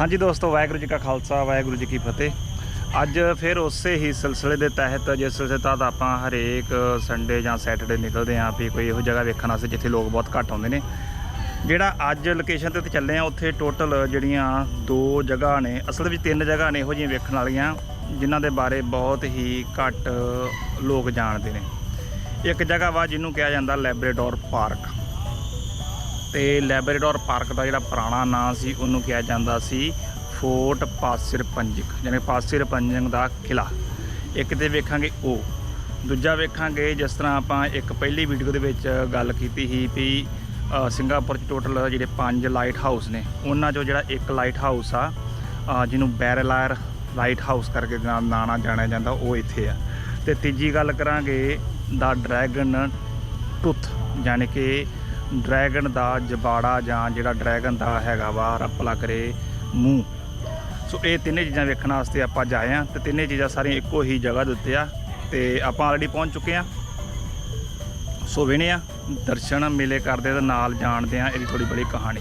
ਹਾਂਜੀ ਦੋਸਤੋ, ਵਾਹਿਗੁਰੂ ਜੀ ਕਾ ਖਾਲਸਾ, ਵਾਹਿਗੁਰੂ ਜੀ ਕੀ ਫਤਿਹ। ਅੱਜ ਫਿਰ ਉਸੇ ਹੀ ਸਿਲਸਿਲੇ ਦੇ ਤਹਿਤ, ਜਿਸ ਸਿਲਸਿਲੇ ਤਹਿਤ ਆਪਾਂ ਹਰੇਕ ਸੰਡੇ ਜਾਂ ਸੈਟਰਡੇ ਨਿਕਲਦੇ ਆਂ ਵੀ ਕੋਈ ਇਹੋ ਜਗ੍ਹਾ ਵੇਖਣ ਵਾਸਤੇ ਜਿੱਥੇ ਲੋਕ ਬਹੁਤ ਘੱਟ ਆਉਂਦੇ ਨੇ। ਜਿਹੜਾ ਅੱਜ ਲੋਕੇਸ਼ਨ ਤੇ ਚੱਲੇ ਆ ਉੱਥੇ ਟੋਟਲ ਜਿਹੜੀਆਂ ਦੋ ਜਗ੍ਹਾ ਨੇ, ਅਸਲ ਵਿੱਚ ਤਿੰਨ ਜਗ੍ਹਾ ਨੇ ਇਹੋ ਜਿਹੀਆਂ ਵੇਖਣ ਵਾਲੀਆਂ, ਜਿਨ੍ਹਾਂ ਦੇ ਬਾਰੇ ਬਹੁਤ ਹੀ ਘੱਟ ਲੋਕ ਜਾਣਦੇ ਨੇ। ਇੱਕ ਜਗ੍ਹਾ ਵਾ ਜਿਹਨੂੰ ਕਿਹਾ ਜਾਂਦਾ ਲੈਬਰੇਡੋਰ ਪਾਰਕ ਤੇ ਲੈਬਰੇਡੋਰ ਪਾਰਕ ਦਾ ਜਿਹੜਾ ਪੁਰਾਣਾ ਨਾਂ ਸੀ, ਉਹਨੂੰ ਕਿਹਾ ਜਾਂਦਾ ਸੀ ਫੋਰਟ ਪਾਸਿਰ ਪੰਜਕ ਯਾਨੀ ਪਾਸਿਰ ਪੰਜਕ ਦਾ ਕਿਲਾ ਇੱਕ ਤੇ ਵੇਖਾਂਗੇ ਉਹ, ਦੂਜਾ ਵੇਖਾਂਗੇ ਜਿਸ ਤਰ੍ਹਾਂ ਆਪਾਂ ਇੱਕ ਪਹਿਲੀ ਵੀਡੀਓ ਦੇ ਵਿੱਚ ਗੱਲ ਕੀਤੀ ਸੀ ਵੀ ਸਿੰਗਾਪੁਰ 'ਚ ਟੋਟਲ ਜਿਹੜੇ ਪੰਜ ਲਾਈਟ ਹਾਊਸ ਨੇ, ਉਹਨਾਂ 'ਚੋਂ ਜਿਹੜਾ ਇੱਕ ਲਾਈਟ ਹਾਊਸ ਆ ਜਿਹਨੂੰ ਬੈਰਲਾਇਰ ਲਾਈਟ ਹਾਊਸ ਕਰਕੇ ਨਾਂ ਨਾਂ ਨਾਲ ਜਾਣਿਆ ਜਾਂਦਾ, ਉਹ ਇੱਥੇ ਆ। ਤੇ ਤੀਜੀ ਗੱਲ ਕਰਾਂਗੇ, ਦਾ ਡਰੈਗਨ ਟੁੱਥ ਯਾਨੀ ਕਿ ਡਰੈਗਨ ਦਾ ਜਬਾੜਾ ਜਾਂ ਜਿਹੜਾ ਡਰੈਗਨ ਦਾ ਹੈਗਾ ਵਾ ਰੱਪਲਾ ਕਰੇ ਮੂੰਹ। ਸੋ ਇਹ ਤਿੰਨੇ ਚੀਜ਼ਾਂ ਵੇਖਣ ਵਾਸਤੇ ਆਪਾਂ ਜਾਏ ਆ ਤੇ ਤਿੰਨੇ ਚੀਜ਼ਾਂ ਸਾਰੀਆਂ ਇੱਕੋ ਹੀ ਜਗ੍ਹਾ ਦੇ ਉੱਤੇ ਆ ਤੇ ਆਪਾਂ ਆਲਰੇਡੀ ਪਹੁੰਚ ਚੁੱਕੇ ਆ। ਸੋ ਵਿਣੇ ਆ, ਦਰਸ਼ਨ ਮੇਲੇ ਕਰਦੇ ਤੇ ਨਾਲ ਜਾਣਦੇ ਆ ਇਹਦੀ ਥੋੜੀ ਬੜੀ ਕਹਾਣੀ।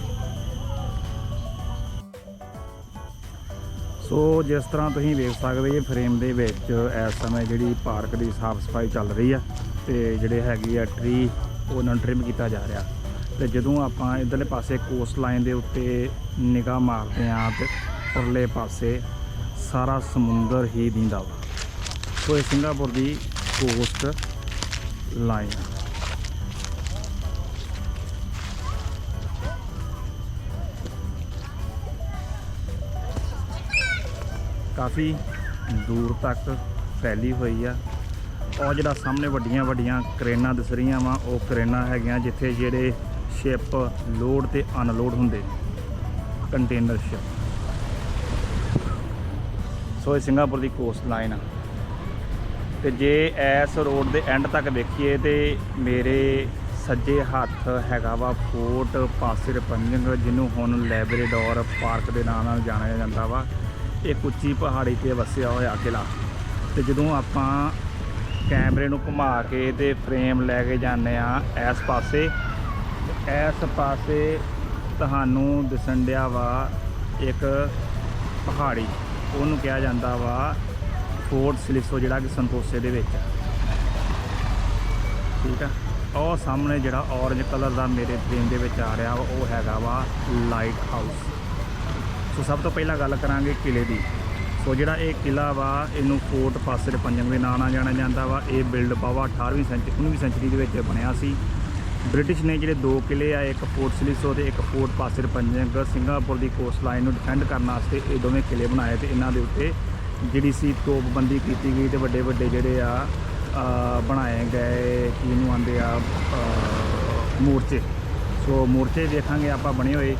ਸੋ ਜਿਸ ਤਰ੍ਹਾਂ ਤੁਸੀਂ ਵੇਖ ਸਕਦੇ ਜੇ ਫਰੇਮ ਦੇ ਵਿੱਚ ਇਸ ਸਮੇਂ ਜਿਹੜੀ ਪਾਰਕ ਦੀ ਸਾਫ਼ ਸਫ਼ਾਈ ਚੱਲ ਰਹੀ ਆ ਤੇ ਜਿਹੜੇ ਹੈਗੀ ਆ ਟ੍ਰੀ ਉਹਨਾਂ ਨੂੰ ਟ੍ਰਿਮ ਕੀਤਾ ਜਾ ਰਿਹਾ। ਤੇ ਜਦੋਂ ਆਪਾਂ ਇਧਰਲੇ ਪਾਸੇ ਕੋਸਟ ਲਾਈਨ ਦੇ ਉੱਤੇ ਨਿਗਾਹ ਮਾਰਦੇ ਆ ਤੇ ਪਰਲੇ ਪਾਸੇ ਸਾਰਾ ਸਮੁੰਦਰ ਹੀ ਦਿੰਦਾ ਵਾ। ਸੋ ਇਹ ਸਿੰਗਾਪੁਰ ਦੀ ਕੋਸਟ ਲਾਈਨ ਕਾਫੀ ਦੂਰ ਤੱਕ ਫੈਲੀ ਹੋਈ ਆ। ਉਹ ਜਿਹੜਾ ਸਾਹਮਣੇ ਵੱਡੀਆਂ ਵੱਡੀਆਂ ਕਰੇਨਾਂ ਦਿਸ ਰਹੀਆਂ ਵਾ, ਉਹ ਕਰੇਨਾਂ ਹੈਗੀਆਂ ਜਿੱਥੇ ਜਿਹੜੇ ਸ਼ਿਪ ਲੋਡ ਤੇ ਅਨਲੋਡ ਹੁੰਦੇ ਕੰਟੇਨਰ ਸ਼ਿਪ ਸੋ ਇਹ ਸਿੰਗਾਪੁਰ ਦੀ ਕੋਸਟ ਲਾਈਨ ਆ। ਤੇ ਜੇ ਇਸ ਰੋਡ ਦੇ ਐਂਡ ਤੱਕ ਵੇਖੀਏ ਤੇ ਮੇਰੇ ਸੱਜੇ ਹੱਥ ਹੈਗਾ ਵਾ ਫੋਰਟ ਪਾਸਿਰ ਪੰਜੰਗ ਜਿਹਨੂੰ ਹੁਣ ਲੈਬਰੇਡੋਰ ਪਾਰਕ ਦੇ ਨਾਂ ਨਾਲ ਜਾਣਿਆ ਜਾਂਦਾ ਵਾ। ਇੱਕ ਉੱਚੀ ਪਹਾੜੀ ਤੇ ਵਸਿਆ ਹੋਇਆ ਕਿਲਾ ਤੇ ਜਦੋਂ ਆਪਾਂ ਕੈਮਰੇ ਨੂੰ ਘੁਮਾ ਕੇ ਤੇ ਫਰੇਮ ਲੈ ਕੇ ਜਾਂਦੇ ਆ ਇਸ ਪਾਸੇ ਇਸ ਪਾਸੇ ਤੁਹਾਨੂੰ ਦਿਸਣ ਡਿਆ ਵਾ ਇੱਕ ਪਹਾੜੀ। ਉਹਨੂੰ ਕਿਹਾ ਜਾਂਦਾ ਵਾ ਫੋਰਟ ਸਿਲਿਸੋ, ਜਿਹੜਾ ਕਿ ਸੰਤੋਸੇ ਦੇ ਵਿੱਚ ਠੀਕ ਆ? ਉਹ ਸਾਹਮਣੇ ਜਿਹੜਾ ਔਰੇਂਜ ਕਲਰ ਦਾ ਮੇਰੇ ਫਰੇਮ ਦੇ ਵਿੱਚ ਆ ਰਿਹਾ ਵਾ, ਉਹ ਹੈਗਾ ਵਾ ਲਾਈਟ ਹਾਊਸ ਸੋ ਸਭ ਤੋਂ ਪਹਿਲਾਂ ਗੱਲ ਕਰਾਂਗੇ ਕਿਲੇ ਦੀ। ਸੋ ਜਿਹੜਾ ਇਹ ਕਿਲਾ ਵਾ, ਇਹਨੂੰ ਫੋਰਟ ਪਾਸੇ ਦੇ ਪੰਜਵੇਂ ਨਾਂ ਨਾਲ ਜਾਣਿਆ ਜਾਂਦਾ ਵਾ। ਇਹ ਬਿਲਡ ਪਾਵਾ 18ਵੀਂ ਸੈਂਚੁਰੀ 19ਵੀਂ ਸੈਂਚਰੀ ਦੇ ਵਿੱਚ ਬਣਿਆ ਸੀ। ਬ੍ਰਿਟਿਸ਼ ਨੇ ਜਿਹੜੇ ਦੋ ਕਿਲੇ ਆ, ਇੱਕ ਫੋਰਟ ਸਿਲਿਸੋ ਤੇ ਇੱਕ ਫੋਰਟ ਪਾਸਰ ਦੇ ਪੰਜੰਗ ਸਿੰਗਾਪੁਰ ਦੀ ਕੋਸਟ ਲਾਈਨ ਨੂੰ ਡਿਫੈਂਡ ਕਰਨ ਵਾਸਤੇ ਇਹ ਦੋਵੇਂ ਕਿਲੇ ਬਣਾਏ ਤੇ ਇਹਨਾਂ ਦੇ ਉੱਤੇ ਜਿਹੜੀ ਸੀ ਤੋਪਬੰਦੀ ਕੀਤੀ ਗਈ ਤੇ ਵੱਡੇ ਵੱਡੇ ਜਿਹੜੇ ਆ ਬਣਾਏ ਗਏ ਕੀ ਨੂੰ ਆਂਦੇ ਆ ਮੋਰਚੇ। ਸੋ ਮੋਰਚੇ ਦੇਖਾਂਗੇ ਆਪਾਂ ਬਣੇ ਹੋਏ।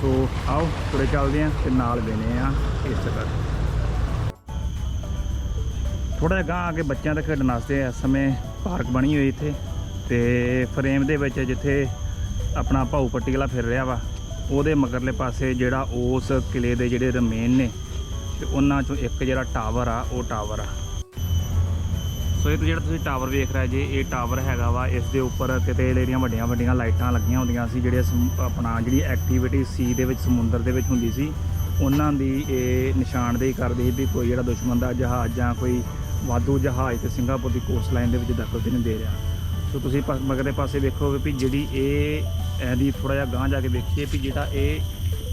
ਸੋ ਆਓ, ਤੁਰੇ ਚੱਲਦੇ ਆਂ ਤੇ ਨਾਲ ਵੇਨੇ ਆ ਇਸ ਜਗ੍ਹਾ ਥੋੜਾ ਜਿਹਾ ਗਾਂ ਅੱਗੇ ਬੱਚਿਆਂ ਦੇ ਖੇਡਣ ਵਾਸਤੇ ਇਸ ਸਮੇਂ ਪਾਰਕ ਬਣੀ ਹੋਈ ਇੱਥੇ। ਤੇ ਫਰੇਮ ਦੇ ਵਿੱਚ ਜਿੱਥੇ ਆਪਣਾ ਭਾਊ ਪੱਟੀ ਵਾਲਾ ਫਿਰ ਰਿਹਾ ਵਾ, ਉਹਦੇ ਮਗਰਲੇ ਪਾਸੇ ਜਿਹੜਾ ਉਸ ਕਿਲੇ ਦੇ ਜਿਹੜੇ ਰਮੇਨ ਨੇ, ਤੇ ਉਹਨਾਂ ਚੋਂ ਇੱਕ ਜਿਹੜਾ ਟਾਵਰ ਆ, ਉਹ ਟਾਵਰ ਆ। ਸੋ ਇਹ ਜਿਹੜਾ ਤੁਸੀਂ ਟਾਵਰ ਵੇਖ ਰਹੇ ਜੇ, ਇਹ ਟਾਵਰ ਹੈਗਾ ਵਾ, ਇਸ ਦੇ ਉੱਪਰ ਕਿਤੇ ਜਿਹੜੀਆਂ ਵੱਡੀਆਂ ਵੱਡੀਆਂ ਲਾਈਟਾਂ ਲੱਗੀਆਂ ਹੁੰਦੀਆਂ ਸੀ, ਜਿਹੜੇ ਸਮੁ- ਆਪਣਾ ਜਿਹੜੀ ਐਕਟੀਵਿਟੀ ਸੀ ਦੇ ਵਿੱਚ, ਸਮੁੰਦਰ ਦੇ ਵਿੱਚ ਹੁੰਦੀ ਸੀ, ਉਹਨਾਂ ਦੀ ਇਹ ਨਿਸ਼ਾਨਦੇਹੀ ਕਰਦੀ ਸੀ ਵੀ ਕੋਈ ਜਿਹੜਾ ਦੁਸ਼ਮਣ ਦਾ ਜਹਾਜ਼ ਜਾਂ ਕੋਈ ਵਾਧੂ ਜਹਾਜ਼ ਤੇ ਸਿੰਗਾਪੁਰ ਦੀ ਕੋਸਟ ਲਾਈਨ ਦੇ ਵਿੱਚ ਦਖਲ ਤੇ ਨਹੀਂ ਦੇ ਰਿਹਾ। ਸੋ ਤੁਸੀਂ ਪ- ਪਾਸੇ ਵੇਖੋਗੇ ਵੀ ਜਿਹੜੀ ਇਹ ਇਹਦੀ ਥੋੜਾ ਜਿਹਾ ਗਾਂਹ ਜਾ ਕੇ ਵੇਖੀਏ ਵੀ ਜਿਹੜਾ ਇਹ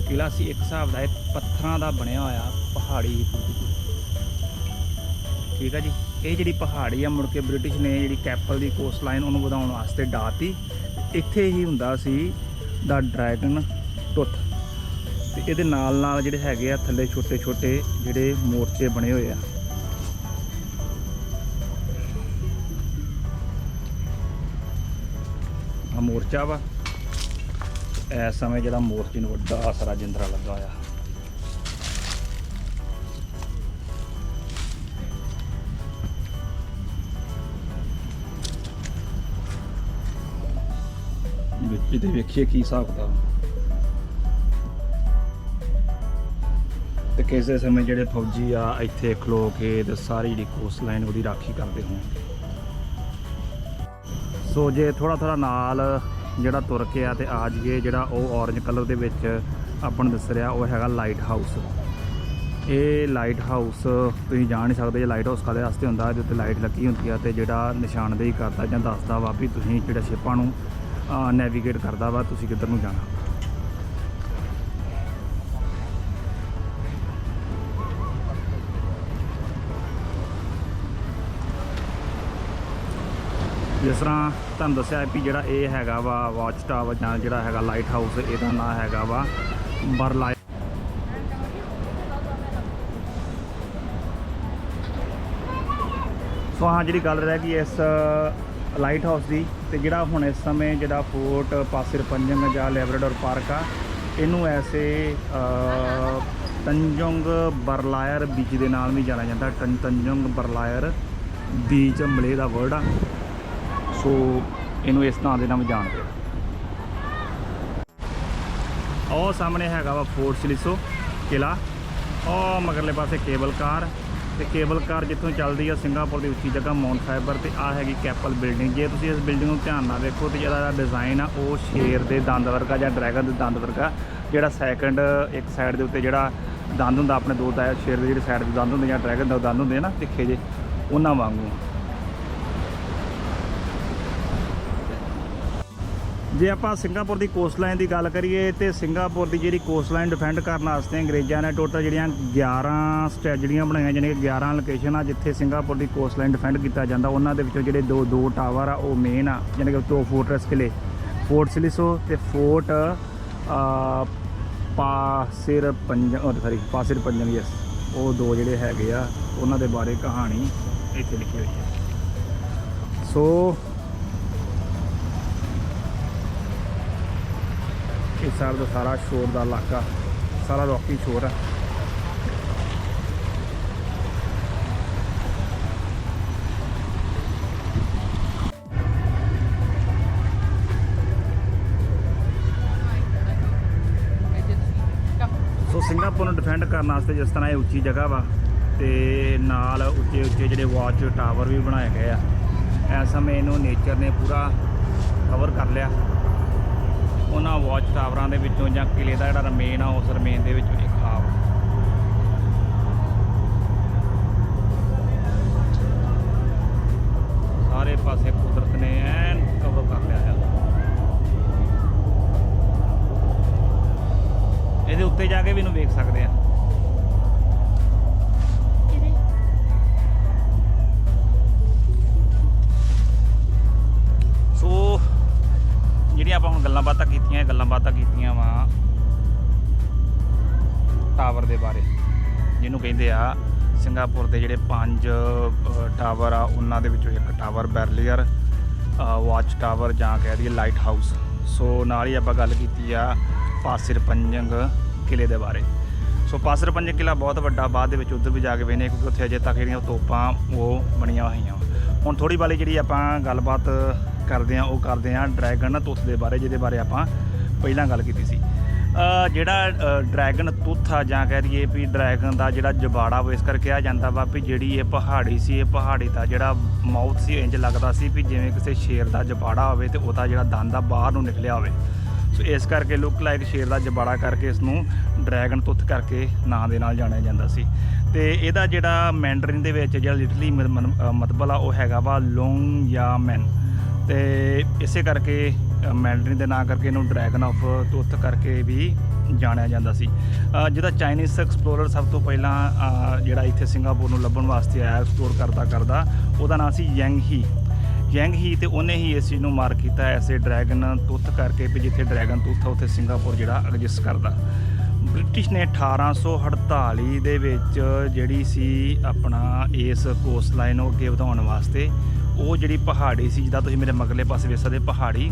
ਕਿਲਾ ਸੀ, ਇੱਕ ਹਿਸਾਬ ਦਾ ਇਹ ਪੱਥਰਾਂ ਦਾ ਬਣਿਆ ਹੋਇਆ ਪਹਾੜੀ ਠੀਕ ਹੈ ਜੀ? ਇਹ ਜਿਹੜੀ ਪਹਾੜੀ ਆ, ਮੁੜ ਕੇ ਬ੍ਰਿਟਿਸ਼ ਨੇ ਜਿਹੜੀ ਕੈਪਲ ਦੀ ਕੋਸਟ ਲਾਈਨ ਉਹਨੂੰ ਵਧਾਉਣ ਵਾਸਤੇ ਡਾਤੀ ਇੱਥੇ ਹੀ ਹੁੰਦਾ ਸੀ ਦਾ ਡਰੈਗਨ ਟੁੱਥ ਤੇ ਇਹਦੇ ਨਾਲ ਨਾਲ ਜਿਹੜੇ ਹੈਗੇ ਆ ਥੱਲੇ ਛੋਟੇ ਛੋਟੇ ਜਿਹੜੇ ਮੋਰਚੇ ਬਣੇ ਹੋਏ ਆ। ਮੋਰਚਾ ਵਾ। ਇਸ ਸਮੇਂ ਜਿਹੜਾ ਮੋਰਚੇ ਨੂੰ ਵੱਡਾ ਸਾਰਾ ਜਿੰਦਰਾ ਲੱਗਾ ਹੋਇਆ। ਵਿੱਚ ਤੇ ਵੇਖੀਏ ਕੀ ਹਿਸਾਬ ਕਿਤਾਬ। ਤੇ ਕਿਸੇ ਸਮੇਂ ਜਿਹੜੇ ਫੌਜੀ ਆ, ਇੱਥੇ ਖਲੋ ਕੇ ਤੇ ਸਾਰੀ ਜਿਹੜੀ ਕੋਸਟ ਲਾਈਨ ਉਹਦੀ ਰਾਖੀ ਕਰਦੇ ਹੋਣ। ਸੋ ਜੇ ਥੋੜਾ ਥੋੜਾ ਨਾਲ ਜਿਹੜਾ ਤੁਰ ਕੇ ਆ ਤੇ ਆ ਜਾਈਏ, ਜਿਹੜਾ ਉਹ orange ਕਲਰ ਦੇ ਵਿੱਚ ਆਪਾਂ ਨੂੰ ਦੱਸ ਰਿਹਾ, ਉਹ ਹੈਗਾ ਲਾਈਟ ਹਾਊਸ ਇਹ ਲਾਈਟ ਹਾਊਸ ਤੁਸੀਂ ਜਾਣ ਨਹੀਂ ਸਕਦੇ ਜੇ ਲਾਈਟ ਹਾਊਸ ਕਾਹਦੇ ਵਾਸਤੇ ਹੁੰਦਾ? ਇਹਦੇ ਉੱਤੇ ਲਾਈਟ ਲੱਗੀ ਹੁੰਦੀ ਆ ਤੇ ਜਿਹੜਾ ਨਿਸ਼ਾਨਦੇਹੀ ਕਰਦਾ ਜਾਂ ਦੱਸਦਾ ਵਾ ਵੀ ਤੁਸੀਂ ਜਿਹੜਾ ਸ਼ਿਪਾਂ ਨੂੰ ਨੈਵੀਗੇਟ ਕਰਦਾ ਵਾ, ਤੁਸੀਂ ਕਿੱਧਰ ਨੂੰ ਜਾਣਾ। ਜਿਸ ਤਰ੍ਹਾਂ ਤੁਹਾਨੂੰ ਦੱਸਿਆ ਵੀ ਜਿਹੜਾ ਇਹ ਹੈਗਾ ਵਾ ਵਾਚ ਟਾਵਰ ਜਾਂ ਜਿਹੜਾ ਹੈਗਾ ਲਾਈਟ ਹਾਊਸ ਇਹਦਾ ਨਾਮ ਹੈਗਾ ਵਾ ਬਰਲਾਇ ਸੋ ਹਾਂ, ਜਿਹੜੀ ਗੱਲ ਰਹਿ ਗਈ ਇਸ ਲਾਈਟ ਹਾਊਸ ਦੀ, ਤੇ ਜਿਹੜਾ ਹੁਣ ਇਸ ਸਮੇਂ ਜਿਹੜਾ ਫੋਰਟ ਪਾਸਿਰ ਪੰਜੰਗ ਜਾਂ ਲੈਬਰਾਡੋਰ ਪਾਰਕ ਆ, ਇਹਨੂੰ ਐਸੇ ਤੰਜੋਂਗ ਬਰਲਾਇਰ ਬੀਚ ਦੇ ਨਾਲ ਵੀ ਜਾਣਿਆ ਜਾਂਦਾ। ਤੰ ਤੰਜੋਂਗ ਬਰਲਾਇਰ ਬੀਚ ਮਲੇ ਦਾ ਵਰਡ ਆ। ਸੋ ਇਹਨੂੰ ਇਸ ਨਾਂ ਦੇ ਨਾਲ ਵੀ ਜਾਣਦੇ ਆ। ਉਹ ਸਾਹਮਣੇ ਹੈਗਾ ਵਾ ਫੋਰਟ ਸਿਲਿਸੋ ਕਿਲਾ। ਉਹ ਮਗਰਲੇ ਪਾਸੇ ਕੇਬਲ ਕਾਰ ਤੇ ਕੇਬਲ ਕਾਰ ਜਿੱਥੋਂ ਚੱਲਦੀ ਆ ਸਿੰਗਾਪੁਰ ਦੀ ਉੱਚੀ ਜਗ੍ਹਾ ਮਾਉਂਟ ਫਾਈਬਰ ਤੇ ਆ ਹੈਗੀ ਕੈਪਲ ਬਿਲਡਿੰਗ ਜੇ ਤੁਸੀਂ ਇਸ ਬਿਲਡਿੰਗ ਨੂੰ ਧਿਆਨ ਨਾਲ ਵੇਖੋ ਤੇ ਜਿਹੜਾ ਡਿਜ਼ਾਈਨ ਆ, ਉਹ ਸ਼ੇਰ ਦੇ ਦੰਦ ਵਰਗਾ ਜਾਂ ਡਰੈਗਨ ਦੇ ਦੰਦ ਵਰਗਾ। ਜਿਹੜਾ ਸੈਕੰਡ ਇੱਕ ਸਾਈਡ ਦੇ ਉੱਤੇ ਜਿਹੜਾ ਦੰਦ ਹੁੰਦਾ, ਆਪਣੇ ਦੋ ਦਾ ਸ਼ੇਰ ਦੇ ਜਿਹੜੇ ਸਾਈਡ ਦੇ ਦੰਦ ਹੁੰਦੇ ਜਾਂ ਡਰੈਗਨ ਦੇ ਦੰਦ ਹੁੰਦੇ ਆ ਨਾ ਤਿੱਖੇ ਜੇ ਉਹਨਾਂ ਵਾਂਗੂ। ਜੇ ਆਪਾਂ ਸਿੰਗਾਪੁਰ ਦੀ ਕੋਸਟਲਾਈਨ ਦੀ ਗੱਲ ਕਰੀਏ ਤੇ ਸਿੰਗਾਪੁਰ ਦੀ ਜਿਹੜੀ ਕੋਸਟਲਾਈਨ ਡਿਫੈਂਡ ਕਰਨ ਵਾਸਤੇ ਅੰਗਰੇਜ਼ਾਂ ਨੇ ਟੋਟਲ ਜਿਹੜੀਆਂ 11 ਸਟ੍ਰੈਟਜੀਆਂ ਬਣਾਈਆਂ ਜਾਣੀ ਕਿ 11 ਲੋਕੇਸ਼ਨ ਆ ਜਿੱਥੇ ਸਿੰਗਾਪੁਰ ਦੀ ਕੋਸਟਲਾਈਨ ਡਿਫੈਂਡ ਕੀਤਾ ਜਾਂਦਾ ਉਹਨਾਂ ਦੇ ਵਿੱਚੋਂ ਜਿਹੜੇ ਦੋ ਦੋ ਟਾਵਰ ਆ ਉਹ ਮੇਨ ਆ ਜਾਣੀ ਕਿ ਦੋ ਫੋਰਟਰੈਸ ਕਿਲੇ ਫੋਰਟ ਸਿਲਿਸੋ ਤੇ ਫੋਰਟ ਅ, ਪਾਸਿਰ ਪੰਜਨ ਸੌਰੀ ਪਾਸਿਰ ਪੰਜਨ ਯਸ ਉਹ ਦੋ ਜਿਹੜੇ ਹੈਗੇ ਆ ਉਹਨਾਂ ਦੇ ਬਾਰੇ ਕਹਾਣੀ ਇੱਥੇ ਲਿਖੀ ਹੋਈ ਹੈ। ਸੋ ਇਸ ਸਾਈਡ ਦਾ ਸਾਰਾ ਸ਼ੋਰ ਦਾ ਇਲਾਕਾ, ਸਾਰਾ ਰੌਕੀ ਸ਼ੋਰ ਹੈ ਸੋ ਸਿੰਗਾਪੁਰ ਨੂੰ ਡਿਫੈਂਡ ਕਰਨ ਵਾਸਤੇ ਜਿਸ ਤਰ੍ਹਾਂ ਇਹ ਉੱਚੀ ਜਗ੍ਹਾ ਵਾ ਤੇ ਨਾਲ ਉੱਚੇ ਉੱਚੇ ਜਿਹੜੇ ਵਾਚ ਟਾਵਰ ਵੀ ਬਣਾਏ ਗਏ ਆ। ਇਸ ਸਮੇਂ ਇਹਨੂੰ ਨੇਚਰ ਨੇ ਪੂਰਾ ਕਵਰ ਕਰ ਲਿਆ। ਉਹਨਾਂ ਵਾਚ ਟਾਵਰਾਂ ਦੇ ਵਿੱਚੋਂ ਜਾਂ ਕਿਲੇ ਦਾ ਜਿਹੜਾ ਰਮੇਨ ਆ, ਉਸ ਰਮੇਨ ਦੇ ਵਿੱਚੋਂ ਕੀਤੀਆਂ ਕੀਤੀਆਂ ਵਾ ਟਾਵਰ ਦੇ ਬਾਰੇ, ਜਿਹਨੂੰ ਕਹਿੰਦੇ ਆ ਸਿੰਗਾਪੁਰ ਦੇ ਜਿਹੜੇ ਪੰਜ ਟਾਵਰ ਆ, ਉਹਨਾਂ ਦੇ ਵਿੱਚੋਂ ਇੱਕ ਟਾਵਰ ਬੈਰਲੀਅਰ ਵਾਚ ਟਾਵਰ ਜਾਂ ਕਹਿ ਦਈਏ ਲਾਈਟ ਹਾਊਸ ਸੋ ਨਾਲ ਹੀ ਆਪਾਂ ਗੱਲ ਕੀਤੀ ਆ ਪਾਸਿਰ ਪੰਜੰਗ ਕਿਲੇ ਦੇ ਬਾਰੇ ਸੋ ਪਾਸਰ ਪੰਜ ਕਿਲਾ ਬਹੁਤ ਵੱਡਾ, ਬਾਅਦ ਦੇ ਵਿੱਚ ਉਧਰ ਵੀ ਜਾ ਕੇ ਵੇਨੇ ਕਿਉਂਕਿ ਉੱਥੇ ਅਜੇ ਤੱਕ ਜਿਹੜੀਆਂ ਤੋਪਾਂ ਉਹ ਬਣੀਆਂ ਹੋਈਆਂ ਵਾ। ਹੁਣ ਥੋੜੀ ਵਾਲੀ ਜਿਹੜੀ ਆਪਾਂ ਗੱਲਬਾਤ ਕਰਦੇ ਆ ਉਹ ਕਰਦੇ ਆ ਡਰੈਗਨ ਤੁੱਥ ਦੇ ਬਾਰੇ, ਜਿਹਦੇ ਬਾਰੇ ਆਪਾਂ ਪਹਿਲਾਂ ਗੱਲ ਕੀਤੀ ਸੀ। ਜਿਹੜਾ ਡਰੈਗਨ ਤੁੱਥ ਆ ਜਾਂ ਕਹਿ ਦਈਏ ਵੀ ਡਰੈਗਨ ਦਾ ਜਿਹੜਾ ਜਬਾੜਾ ਉਹ ਇਸ ਕਰਕੇ ਕਿਹਾ ਜਾਂਦਾ ਵਾ ਵੀ ਜਿਹੜੀ ਇਹ ਪਹਾੜੀ ਸੀ, ਇਹ ਪਹਾੜੀ ਦਾ ਜਿਹੜਾ ਮਾਊਥ ਸੀ ਇੰਜ ਲੱਗਦਾ ਸੀ ਵੀ ਜਿਵੇਂ ਕਿਸੇ ਸ਼ੇਰ ਦਾ ਜਬਾੜਾ ਹੋਵੇ ਤੇ ਉਹਦਾ ਜਿਹੜਾ ਦੰਦ ਆ ਬਾਹਰ ਨੂੰ ਨਿਕਲਿਆ ਹੋਵੇ। ਸੋ ਇਸ ਕਰਕੇ ਲੁੱਕ ਲਾਈਕ ਸ਼ੇਰ ਦਾ ਜਬਾੜਾ ਕਰਕੇ ਇਸ ਨੂੰ ਡਰੈਗਨ ਤੁੱਥ ਕਰਕੇ ਨਾਂ ਦੇ ਨਾਲ ਜਾਣਿਆ ਜਾਂਦਾ ਸੀ। ਤੇ ਇਹਦਾ ਜਿਹੜਾ ਮੈਂਡਰਿਨ ਦੇ ਵਿੱਚ ਜਿਹੜਾ ਲਿਟਰਲੀ ਮਤਲਬ ਆ, ਉਹ ਹੈਗਾ ਵਾ ਲੋਂਗ ਯਾਮੈਨ ਤੇ ਇਸੇ ਕਰਕੇ ਮੈਂਡਰਿਨ ਦੇ ਨਾਂ ਕਰਕੇ ਇਹਨੂੰ ਡਰੈਗਨ ਆਫ ਤੁੱਥ ਕਰਕੇ ਵੀ ਜਾਣਿਆ ਜਾਂਦਾ ਸੀ। ਅ, ਜਿਹਦਾ ਚਾਈਨੀਜ਼ ਐਕਸਪਲੋਰਰ ਸਭ ਤੋਂ ਪਹਿਲਾਂ ਜਿਹੜਾ ਇੱਥੇ ਸਿੰਗਾਪੁਰ ਨੂੰ ਲੱਭਣ ਵਾਸਤੇ ਆਇਆ ਐਕਸਪਲੋਰ ਕਰਦਾ ਕਰਦਾ ਉਹਦਾ ਨਾਮ ਸੀ ਯੈਂਗ ਹੀ ਯੈਂਗ ਹੀ ਤੇ ਉਹਨੇ ਹੀ ਇਸ ਚੀਜ਼ ਨੂੰ ਮਾਰ ਕੀਤਾ ਐਸੇ ਡਰੈਗਨ ਤੁੱਥ ਕਰਕੇ ਵੀ ਜਿੱਥੇ ਡਰੈਗਨ ਤੁੱਥ ਉੱਥੇ ਸਿੰਗਾਪੁਰ ਜਿਹੜਾ ਐਗਜ਼ਿਸਟ ਕਰਦਾ। ਬ੍ਰਿਟਿਸ਼ ਨੇ 1848 ਦੇ ਵਿੱਚ ਜਿਹੜੀ ਸੀ ਆਪਣਾ ਇਸ ਕੋਸਟ ਲਾਈਨ ਨੂੰ ਅੱਗੇ ਵਧਾਉਣ ਵਾਸਤੇ ਉਹ ਜਿਹੜੀ ਪਹਾੜੀ ਸੀ ਜਿੱਦਾਂ ਤੁਸੀਂ ਮੇਰੇ ਮਗਲੇ ਪਾਸੇ ਵੇਖ ਸਕਦੇ ਪਹਾੜੀ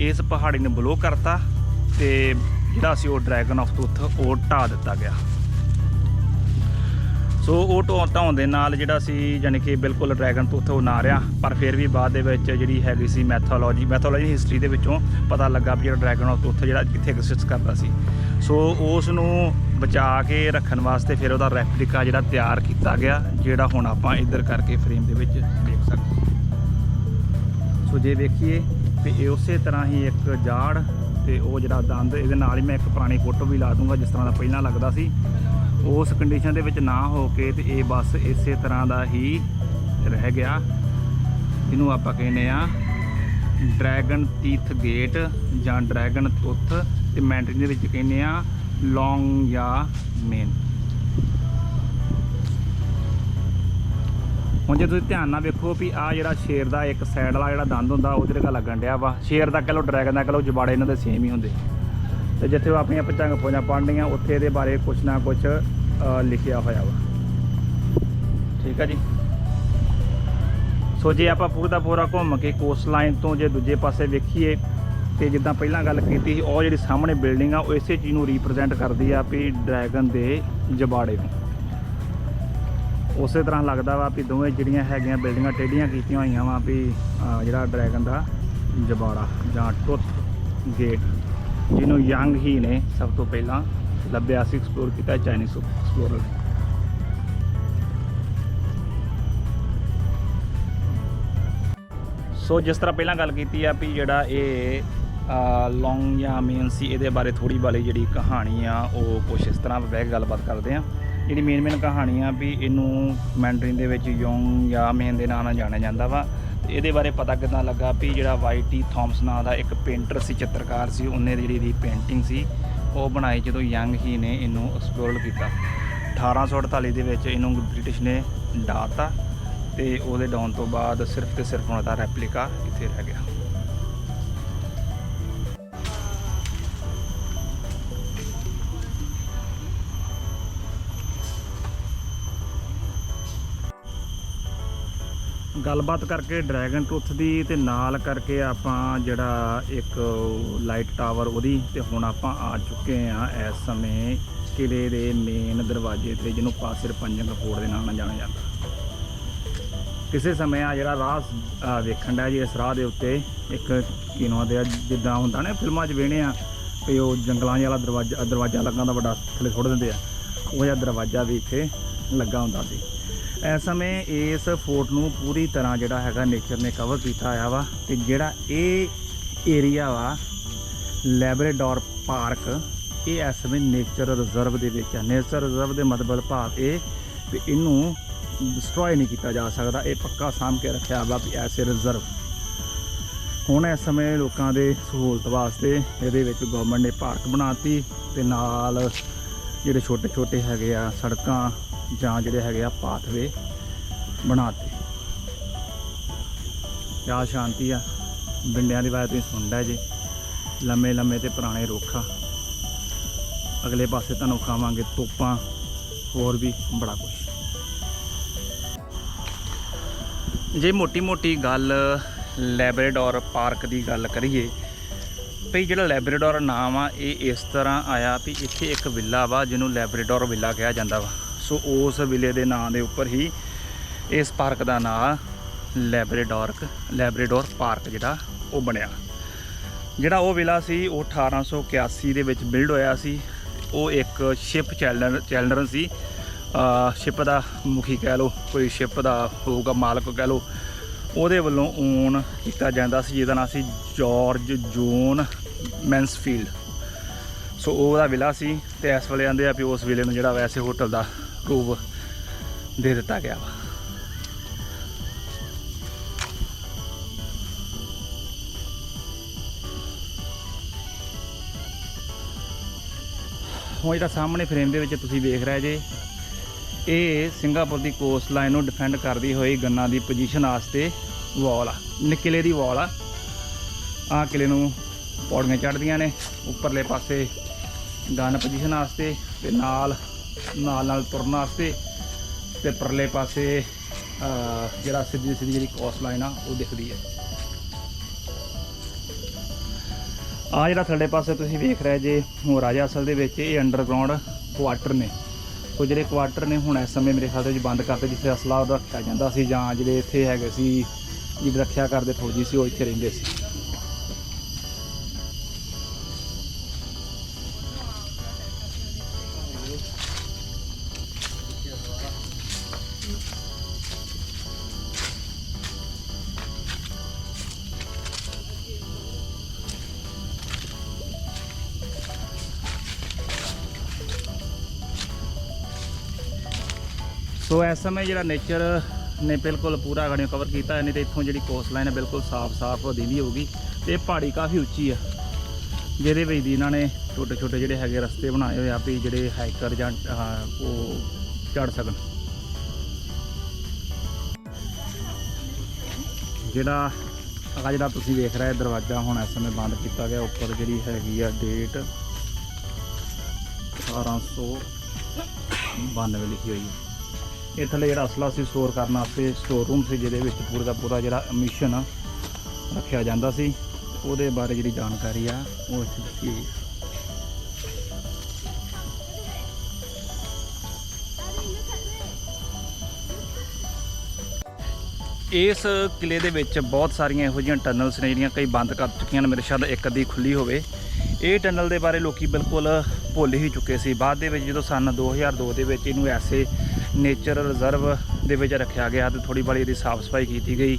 ਇਸ ਪਹਾੜੀ ਨੂੰ ਬਲੋ ਕਰਤਾ ਤੇ ਜਿਹੜਾ ਸੀ ਉਹ ਡਰੈਗਨ ਆਫ ਟੁੱਥ ਉਹ ਢਾ ਦਿੱਤਾ ਗਿਆ। ਸੋ ਉਹ ਢਾਉਣ ਢਾਉਣ ਦੇ ਨਾਲ ਜਿਹੜਾ ਸੀ ਯਾਨੀ ਕਿ ਬਿਲਕੁਲ ਡਰੈਗਨ ਤੋਂ ਉਹ ਨਾ ਰਿਹਾ, ਪਰ ਫਿਰ ਵੀ ਬਾਅਦ ਦੇ ਵਿੱਚ ਜਿਹੜੀ ਹੈਗੀ ਸੀ ਮੈਥੋਲੋਜੀ ਮੈਥੋਲੋਜੀ ਹਿਸਟਰੀ ਦੇ ਵਿੱਚੋਂ ਪਤਾ ਲੱਗਾ ਵੀ ਜਿਹੜਾ ਡਰੈਗਨ ਆਫ ਉੱਥੇ ਜਿਹੜਾ ਕਿੱਥੇ ਐਗਜ਼ਿਸਟ ਕਰਦਾ ਸੀ। ਸੋ ਉਸ ਨੂੰ ਬਚਾ ਕੇ ਰੱਖਣ ਵਾਸਤੇ ਫਿਰ ਉਹਦਾ ਰੈਪਲਿਕਾ ਜਿਹੜਾ ਤਿਆਰ ਕੀਤਾ ਗਿਆ, ਜਿਹੜਾ ਹੁਣ ਆਪਾਂ ਇੱਧਰ ਕਰਕੇ ਫਰੇਮ ਦੇ ਵਿੱਚ ਦੇਖ ਸਕਦੇ ਸੋ ਜੇ ਵੇਖੀਏ ਤੇ ਇਹ ਉਸੇ ਤਰ੍ਹਾਂ ਹੀ ਇੱਕ ਜਾੜ ਤੇ ਉਹ ਜਿਹੜਾ ਦੰਦ, ਇਹਦੇ ਨਾਲ ਹੀ ਮੈਂ ਇੱਕ ਪੁਰਾਣੀ ਫੋਟੋ ਵੀ ਲਾ ਦੂੰਗਾ ਜਿਸ ਤਰ੍ਹਾਂ ਦਾ ਪਹਿਲਾਂ ਲੱਗਦਾ ਸੀ। ਉਸ ਕੰਡੀਸ਼ਨ ਦੇ ਵਿੱਚ ਨਾ ਹੋ ਕੇ ਤੇ ਇਹ ਬਸ ਇਸੇ ਤਰ੍ਹਾਂ ਦਾ ਹੀ ਰਹਿ ਗਿਆ। ਇਹਨੂੰ ਆਪਾਂ ਕਹਿੰਦੇ ਆ ਡਰੈਗਨ ਟੀਥ ਗੇਟ ਜਾਂ ਡਰੈਗਨ ਤੁੱਥ ਤੇ ਮੈਂਟਰੀ ਦੇ ਵਿੱਚ ਕਹਿੰਦੇ ਆ ਲੌਂਗ ਜਾਂ ਮੇਨ। ਹੁਣ ਜੇ ਤੁਸੀਂ ਧਿਆਨ ਨਾਲ ਵੇਖੋ ਵੀ ਆ ਜਿਹੜਾ ਸ਼ੇਰ ਦਾ ਇੱਕ ਸਾਈਡ ਵਾਲਾ ਜਿਹੜਾ ਦੰਦ ਹੁੰਦਾ ਉਹਦੇ ਰਗਾ ਲੱਗਣ ਡਿਆ ਵਾ। ਸ਼ੇਰ ਦਾ ਕਹ ਲਓ ਡਰੈਗਨ ਦਾ ਕਹ ਲਓ ਜਬਾੜੇ ਇਹਨਾਂ ਦੇ ਸੇਮ ਹੀ ਹੁੰਦੇ। ਤੇ ਜਿੱਥੇ ਉਹ ਆਪਣੀਆਂ ਪਚੰਗ ਫੌਜਾਂ ਪੜ੍ਹਨੀਆਂ ਉੱਥੇ ਇਹਦੇ ਬਾਰੇ ਕੁਛ ਨਾ ਕੁਛ ਲਿਖਿਆ ਹੋਇਆ ਵਾ। ਠੀਕ ਆ ਜੀ? ਸੋ ਜੇ ਆਪਾਂ ਪੂਰਾ ਦਾ ਪੂਰਾ ਘੁੰਮ ਕੇ ਕੋਸਟ ਲਾਈਨ ਤੋਂ ਜੇ ਦੂਜੇ ਪਾਸੇ ਵੇਖੀਏ, ਤੇ ਜਿੱਦਾਂ ਪਹਿਲਾਂ ਗੱਲ ਕੀਤੀ ਸੀ, ਉਹ ਜਿਹੜੀ ਸਾਹਮਣੇ ਬਿਲਡਿੰਗ ਆ, ਉਹ ਇਸੇ ਚੀਜ਼ ਨੂੰ ਰਿਪਰੈਜ਼ੈਂਟ ਕਰਦੀ ਆ ਵੀ ਡਰੈਗਨ ਦੇ ਜਬਾੜੇ ਨੂੰ। ਉਸੇ ਤਰ੍ਹਾਂ ਲੱਗਦਾ ਵਾ ਵੀ ਦੋਵੇਂ ਜਿਹੜੀਆਂ ਹੈਗੀਆਂ ਬਿਲਡਿੰਗਾਂ ਟੇਢੀਆਂ ਕੀਤੀਆਂ ਹੋਈਆਂ ਵਾ ਵੀ ਜਿਹੜਾ ਡਰੈਗਨ ਦਾ ਜਬਾੜਾ ਜਾਂ ਟੁੱਥ ਗੇਟ, ਜਿਹਨੂੰ ਯੰਗ ਹੀ ਨੇ ਸਭ ਤੋਂ ਪਹਿਲਾਂ ਲੱਭਿਆ ਸੀ ਐਕਸਪਲੋਰ ਕੀਤਾ ਚਾਈਨੀਜ਼ ਐਕਸਪਲੋਰਰ ਸੋ ਜਿਸ ਤਰ੍ਹਾਂ ਪਹਿਲਾਂ ਗੱਲ ਕੀਤੀ ਆ ਵੀ ਜਿਹੜਾ ਇਹ ਲੌਂਗ ਜਾਂ ਮੇਨ ਸੀ, ਇਹਦੇ ਬਾਰੇ ਥੋੜੀ ਬਾਲੀ ਜਿਹੜੀ ਕਹਾਣੀ ਆ, ਉਹ ਕੁਛ ਇਸ ਤਰ੍ਹਾਂ ਬਹਿ ਕੇ ਗੱਲਬਾਤ ਕਰਦੇ ਆ। ਜਿਹੜੀ ਮੇਨ ਮੇਨ ਕਹਾਣੀ ਆ ਵੀ ਇਹਨੂੰ ਮੈਂਡਰਿਨ ਦੇ ਵਿੱਚ ਯੋਂਗ ਜਾਂ ਮੇਨ ਦੇ ਨਾਂ ਨਾਲ ਜਾਣਿਆ ਜਾਂਦਾ ਵਾ। ਤੇ ਇਹਦੇ ਬਾਰੇ ਪਤਾ ਕਿੱਦਾਂ ਲੱਗਾ ਵੀ ਜਿਹੜਾ ਵਾਈਟੀ ਥਾਮਸ ਨਾਂ ਦਾ ਇੱਕ ਪੇਂਟਰ ਸੀ, ਚਿੱਤਰਕਾਰ ਸੀ, ਉਹਨੇ ਜਿਹੜੀ ਦੀ ਪੇਂਟਿੰਗ ਸੀ, ਉਹ ਬਣਾਈ ਜਦੋਂ ਯੰਗ ਹੀ ਨੇ ਇਹਨੂੰ ਐਕਸਪਲੋਰ ਕੀਤਾ। 1848 ਦੇ ਵਿੱਚ ਇਹਨੂੰ ਬ੍ਰਿਟਿਸ਼ ਨੇ ਡਾਤਾ ਤੇ ਉਹਦੇ ਡਾਉਨ ਤੋਂ ਬਾਅਦ ਸਿਰਫ ਤੇ ਸਿਰਫ ਉਹਨਾਂ ਦਾ ਰੈਪਲੀਕਾ ਇੱਥੇ ਰਹਿ ਗਿਆ। ਗੱਲਬਾਤ ਕਰਕੇ ਡਰੈਗਨ ਟੂਥ ਦੀ ਤੇ ਨਾਲ ਕਰਕੇ ਆਪਾਂ ਜਿਹੜਾ ਇੱਕ ਲਾਈਟ ਟਾਵਰ ਉਹਦੀ ਤੇ ਹੁਣ ਆਪਾਂ ਆ ਚੁੱਕੇ ਆ ਇਸ ਸਮੇਂ ਕਿਲੇ ਦੇ ਮੇਨ ਦਰਵਾਜ਼ੇ ਤੇ ਜਿਹਨੂੰ ਪਾਸਿਰ ਪੰਜੰਗ ਫੋੜ ਦੇ ਨਾਂ ਨਾਲ ਜਾਣਿਆ ਜਾਂਦਾ। ਕਿਸੇ ਸਮੇਂ ਆ ਜਿਹੜਾ ਰਾਹ ਵੇਖਣ ਦਾ ਜੀ, ਇਸ ਰਾਹ ਦੇ ਉੱਤੇ ਇੱਕ ਕਿਨਵਾ ਦੇ ਜਿੱਦਾਂ ਹੁੰਦਾ ਨਾ ਫਿਲਮਾਂ 'ਚ ਵੇਣੇ ਆ ਕਿ ਉਹ ਜੰਗਲਾਂ ਜਿਹਾ ਵਾਲਾ ਦਰਵਾਜ਼ਾ ਦਰਵਾਜ਼ਾ ਲੱਗਾ ਦਾ ਵੱਡਾ ਥੱਲੇ ਸੁੱਟ ਦਿੰਦੇ ਆ। ਉਹ ਜਿਹਾ ਦਰਵਾਜ਼ਾ ਵੀ ਇੱਥੇ ਲੱਗਾ ਹੁੰਦਾ ਸੀ। ਇਸ ਸਮੇਂ ਇਸ ਫੋਰਟ ਨੂੰ ਪੂਰੀ ਤਰ੍ਹਾਂ ਜਿਹੜਾ ਹੈਗਾ ਨੇਚਰ ਨੇ ਕਵਰ ਕੀਤਾ ਹੋਇਆ ਵਾ ਤੇ ਜਿਹੜਾ ਇਹ ਏਰੀਆ ਵਾ ਲੈਬਰੇਡੋਰ ਪਾਰਕ ਇਹ ਇਸ ਸਮੇਂ ਨੇਚਰ ਰਿਜ਼ਰਵ ਦੇ ਵਿੱਚ ਹੈ ਨੇਚਰ ਰਿਜ਼ਰਵ ਦੇ ਮਤਲਬ ਭਾਵ ਇਹ ਵੀ ਇਹਨੂੰ ਡਿਸਟਰੋਏ ਨਹੀਂ ਕੀਤਾ ਜਾ ਸਕਦਾ, ਇਹ ਪੱਕਾ ਸਾਂਭ ਕੇ ਰੱਖਿਆ ਵਾ ਵੀ ਐਸੇ ਰਿਜ਼ਰਵ ਹੁਣ ਇਸ ਸਮੇਂ ਲੋਕਾਂ ਦੇ ਸਹੂਲਤ ਵਾਸਤੇ ਇਹਦੇ ਵਿੱਚ ਗਵਰਨਮੈਂਟ ਨੇ ਪਾਰਕ ਬਣਾਤੀ ਤੇ ਨਾਲ ਜਿਹੜੇ ਛੋਟੇ ਛੋਟੇ ਹੈਗੇ ਆ ਸੜਕਾਂ ਜਾਂ ਜਿਹੜੇ ਹੈਗੇ ਆ ਪਾਥਵੇ ਬਣਾਤੇ। ਕਿਆ ਸ਼ਾਂਤੀ ਆ। ਬਿੰਡਿਆਂ ਦੀ ਆਵਾਜ਼ ਤੁਸੀਂ ਸੁਣਦਾ ਜੇ। ਲੰਮੇ ਲੰਮੇ ਤੇ ਪੁਰਾਣੇ ਰੁੱਖ। ਆ ਅਗਲੇ ਪਾਸੇ ਤੁਹਾਨੂੰ ਖਾਵਾਂਗੇ ਤੋਪਾਂ। ਹੋਰ ਵੀ ਬੜਾ ਕੁਝ ਜੇ ਮੋਟੀ ਮੋਟੀ ਗੱਲ ਲੈਬਰੇਡੋਰ ਪਾਰਕ ਦੀ ਗੱਲ ਕਰੀਏ, ਭਈ ਜਿਹੜਾ ਲੈਬਰੇਡੋਰ ਨਾਮ ਆ, ਇਹ ਇਸ ਤਰ੍ਹਾਂ ਆਇਆ ਵੀ ਇੱਥੇ ਇੱਕ ਵਿਲਾ ਵਾ, ਜਿਹਨੂੰ ਲੈਬਰੇਡੋਰ ਵਿਲਾ ਕਿਹਾ ਜਾਂਦਾ ਵਾ। ਸੋ ਉਸ ਵਿਲੇ ਦੇ ਨਾਂ ਦੇ ਉੱਪਰ ਹੀ ਇਸ ਪਾਰਕ ਦਾ ਨਾਂ ਲੈਬਰੇਡੋਰਕ, ਲੈਬਰੇਡੋਰ ਪਾਰਕ ਜਿਹੜਾ ਉਹ ਬਣਿਆ। ਜਿਹੜਾ ਉਹ ਵਿਲਾ ਸੀ, ਉਹ 1881 ਦੇ ਵਿੱਚ ਬਿਲਡ ਹੋਇਆ ਸੀ। ਉਹ ਇੱਕ ਸ਼ਿਪ ਚੈਲਰ ਚੈਲਨਰ ਸੀ। ਸ਼ਿਪ ਦਾ ਮੁਖੀ ਕਹਿ ਲਓ, ਕੋਈ ਸ਼ਿਪ ਦਾ ਹੋਊਗਾ, ਮਾਲਕ ਕਹਿ ਲਓ। ਉਹਦੇ ਵੱਲੋਂ ਓਨ ਕੀਤਾ ਜਾਂਦਾ ਸੀ, ਜਿਹਦਾ ਨਾਮ ਸੀ ਜਾਰਜ ਜੋਨ ਮੈਂਸਫੀਲਡ ਸੋ ਉਹਦਾ ਵਿਲਾ ਸੀ ਤੇ ਇਸ ਵੇਲੇ ਆਂਦੇ ਆ ਵੀ ਉਸ ਵਿਲੇ ਨੂੰ ਜਿਹੜਾ ਵੈਸੇ ਹੋਟਲ ਦਾ ਰੂਪ ਦੇ ਦਿੱਤਾ ਗਿਆ ਵਾ। ਹੁਣ ਜਿਹੜਾ ਸਾਹਮਣੇ ਫਰੇਮ ਦੇ ਵਿੱਚ ਤੁਸੀਂ ਵੇਖ ਰਹੇ ਜੇ, ਇਹ ਸਿੰਗਾਪੁਰ ਦੀ ਕੋਸਟ ਲਾਈਨ ਨੂੰ ਡਿਫੈਂਡ ਕਰਦੀ ਹੋਈ ਗੰਨਾ ਦੀ ਪੋਜੀਸ਼ਨ ਵਾਸਤੇ ਵਾਲ ਆ। ਨਿਕਲੇ ਦੀ ਵਾਲ ਆ। ਆ ਕਿਲੇ ਨੂੰ ਪੌੜੀਆਂ ਚੜ੍ਹਦੀਆਂ ਨੇ, ਉੱਪਰਲੇ ਪਾਸੇ ਗਨ ਪੋਜੀਸ਼ਨ ਵਾਸਤੇ ਤੇ ਨਾਲ ਨਾਲ ਨਾਲ ਤੁਰਨ ਵਾਸਤੇ ਤੇ ਪਰਲੇ ਪਾਸੇ ਜਿਹੜਾ ਸਿੱਧੀ ਸਿੱਧੀ ਜਿਹੜੀ ਕੋਸਟ ਲਾਈਨ ਆ, ਉਹ ਦਿਖਦੀ ਹੈ। ਆ ਜਿਹੜਾ ਥੱਲੇ ਪਾਸੇ ਤੁਸੀਂ ਵੇਖ ਰਹੇ ਜੇ ਰਾਜਾ ਅਸਲ ਦੇ ਵਿੱਚ ਇਹ ਅੰਡਰਗਰਾਉਂਡ ਕੁਆਟਰ ਨੇ। ਉਹ ਜਿਹੜੇ ਕੁਆਟਰ ਨੇ, ਹੁਣ ਇਸ ਸਮੇਂ ਮੇਰੇ ਖਿਆਲ ਦੇ ਵਿੱਚ ਬੰਦ ਕਰਤੇ ਜਿੱਥੇ ਅਸਲਾ ਉਹਦਾ ਰੱਖਿਆ ਜਾਂਦਾ ਸੀ ਜਾਂ ਜਿਹੜੇ ਇੱਥੇ ਹੈਗੇ ਸੀ ਜਿਹਦੀ ਰੱਖਿਆ ਕਰਦੇ ਫੌਜੀ ਸੀ, ਉਹ ਇੱਥੇ ਰਹਿੰਦੇ ਸੀ। ਇਸ ਸਮੇਂ ਜਿਹੜਾ ਨੇਚਰ ਨੇ ਬਿਲਕੁਲ ਪੂਰਾ ਗਾਣੇ ਕਵਰ ਕੀਤਾ ਹੈ, ਨਹੀਂ ਤੇ ਇੱਥੋਂ ਜਿਹੜੀ ਕੋਸਟ ਲਾਈਨ ਹੈ ਬਿਲਕੁਲ ਸਾਫ਼-ਸਾਫ਼ ਦਿੰਦੀ ਹੋਊਗੀ ਤੇ ਪਹਾੜੀ ਕਾਫੀ ਉੱਚੀ ਆ। ਜਿਹਦੇ ਵਿੱਚ ਦੀ ਇਹਨਾਂ ਨੇ ਛੋਟੇ ਛੋਟੇ ਜਿਹੜੇ ਹੈਗੇ ਰਸਤੇ ਬਣਾਏ ਹੋਏ ਆ ਵੀ ਜਿਹੜੇ ਹਾਈਕਰ ਜਾਂ ਉਹ ਚੜ ਸਕਣ। ਜਿਹੜਾ ਆ ਜਿਹੜਾ ਤੁਸੀਂ ਵੇਖ ਰਹੇ ਦਰਵਾਜ਼ਾ ਹੁਣ ਇਸ ਸਮੇਂ ਬੰਦ ਕੀਤਾ ਗਿਆ ਉੱਪਰ ਜਿਹੜੀ ਹੈਗੀ ਆ ਡੇਟ 1892 ਲਿਖੀ ਹੋਈ ਹੈ। ਇਹ ਥੱਲੇ ਜਿਹੜਾ ਅਸਲਾ ਸੀ ਸਟੋਰ ਕਰਨ ਵਾਸਤੇ ਸਟੋਰ ਰੂਮ ਸੀ, ਜਿਹਦੇ ਵਿੱਚ ਪੂਰਾ ਦਾ ਪੂਰਾ ਜਿਹੜਾ ਮਿਸ਼ਨ ਰੱਖਿਆ ਜਾਂਦਾ ਸੀ। ਉਹਦੇ ਬਾਰੇ ਜਿਹੜੀ ਜਾਣਕਾਰੀ ਆ, ਉਹ ਇੱਥੇ ਦਿੱਤੀ ਹੋਈ ਹੈ ਇਸ ਕਿਲੇ ਦੇ ਵਿੱਚ ਬਹੁਤ ਸਾਰੀਆਂ ਇਹੋ ਜਿਹੀਆਂ ਟਨਲਸ ਨੇ ਜਿਹੜੀਆਂ ਕਈ ਬੰਦ ਕਰ ਚੁੱਕੀਆਂ ਨੇ। ਮੇਰੇ ਸ਼ਾਇਦ ਇੱਕ ਅੱਧੀ ਖੁੱਲੀ ਹੋਵੇ। ਇਹ ਟਨਲ ਦੇ ਬਾਰੇ ਲੋਕੀ ਬਿਲਕੁਲ ਭੁੱਲ ਹੀ ਚੁੱਕੇ ਸੀ। ਬਾਅਦ ਦੇ ਵਿੱਚ ਜਦੋਂ ਸਨ 2002 ਦੇ ਵਿੱਚ ਇਹਨੂੰ ਐਸੇ ਨੇਚਰ ਰਿਜ਼ਰਵ ਦੇ ਵਿੱਚ ਰੱਖਿਆ ਗਿਆ ਤੇ ਥੋੜੀ ਬਾਲੀ ਇਹਦੀ ਸਾਫ਼ ਸਫ਼ਾਈ ਕੀਤੀ ਗਈ।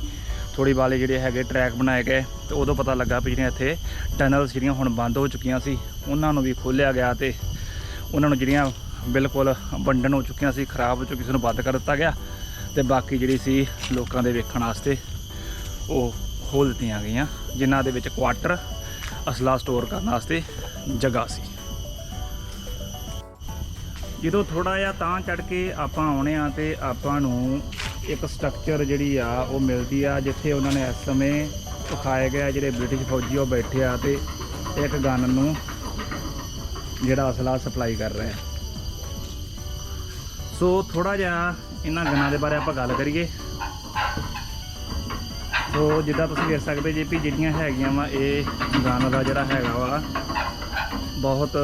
ਥੋੜੀ ਬਾਲੇ ਜਿਹੜੇ ਹੈਗੇ ਟਰੈਕ ਬਣਾਏ ਗਏ ਤੇ ਉਦੋਂ ਪਤਾ ਲੱਗਾ ਵੀ ਜਿਹੜੀਆਂ ਇੱਥੇ ਟਨਲਸ ਜਿਹੜੀਆਂ ਹੁਣ ਬੰਦ ਹੋ ਚੁੱਕੀਆਂ ਸੀ। ਉਹਨਾਂ ਨੂੰ ਵੀ ਖੋਲ੍ਹਿਆ ਗਿਆ ਤੇ ਉਹਨਾਂ ਨੂੰ ਜਿਹੜੀਆਂ ਬਿਲਕੁਲ ਵੰਡਣ ਹੋ ਚੁੱਕੀਆਂ ਸੀ, ਖਰਾਬ ਹੋ ਚੁੱਕੀ ਸੀ, ਉਹਨੂੰ ਬੰਦ ਕਰ ਦਿੱਤਾ ਗਿਆ ਤੇ ਬਾਕੀ ਜਿਹੜੀ ਸੀ ਲੋਕਾਂ ਦੇ ਵੇਖਣ ਵਾਸਤੇ ਉਹ ਖੋਲ ਦਿੱਤੀਆਂ ਗਈਆਂ, ਜਿਨ੍ਹਾਂ ਦੇ ਵਿੱਚ ਕੁਆਟਰ ਅਸਲਾ ਸਟੋਰ ਕਰਨ ਵਾਸਤੇ ਜਗ੍ਹਾ ਸੀ। ਜਦੋਂ ਥੋੜਾ ਜਿਹਾ ਤਾਂ ਚੜ ਕੇ ਆਪਾਂ ਆਉਣੇ ਆ ਤੇ ਆਪਾਂ ਨੂੰ ਇੱਕ ਸਟਰਕਚਰ ਜਿਹੜੀ ਆ, ਉਹ ਮਿਲਦੀ ਆ, ਜਿੱਥੇ ਉਹਨਾਂ ਨੇ ਇਸ ਸਮੇਂ ਵਿਖਾਏ ਗਿਆ ਜਿਹੜੇ ਬ੍ਰਿਟਿਸ਼ ਫੌਜੀ ਉਹ ਬੈਠੇ ਆ ਤੇ ਇੱਕ ਗਨ ਨੂੰ ਜਿਹੜਾ ਅਸਲਾ ਸਪਲਾਈ ਕਰ ਰਿਹਾ ਸੋ ਥੋੜਾ ਜਿਹਾ ਇਹਨਾਂ ਗਨਾਂ ਦੇ ਬਾਰੇ ਆਪਾਂ ਗੱਲ ਕਰੀਏ। ਸੋ ਜਿੱਦਾਂ ਤੁਸੀਂ ਦੇਖ ਸਕਦੇ ਜੇ ਵੀ ਜਿਹੜੀਆਂ ਹੈਗੀਆਂ ਵਾ, ਇਹ ਗਨ ਦਾ ਜਿਹੜਾ ਹੈਗਾ ਵਾ, ਬਹੁਤ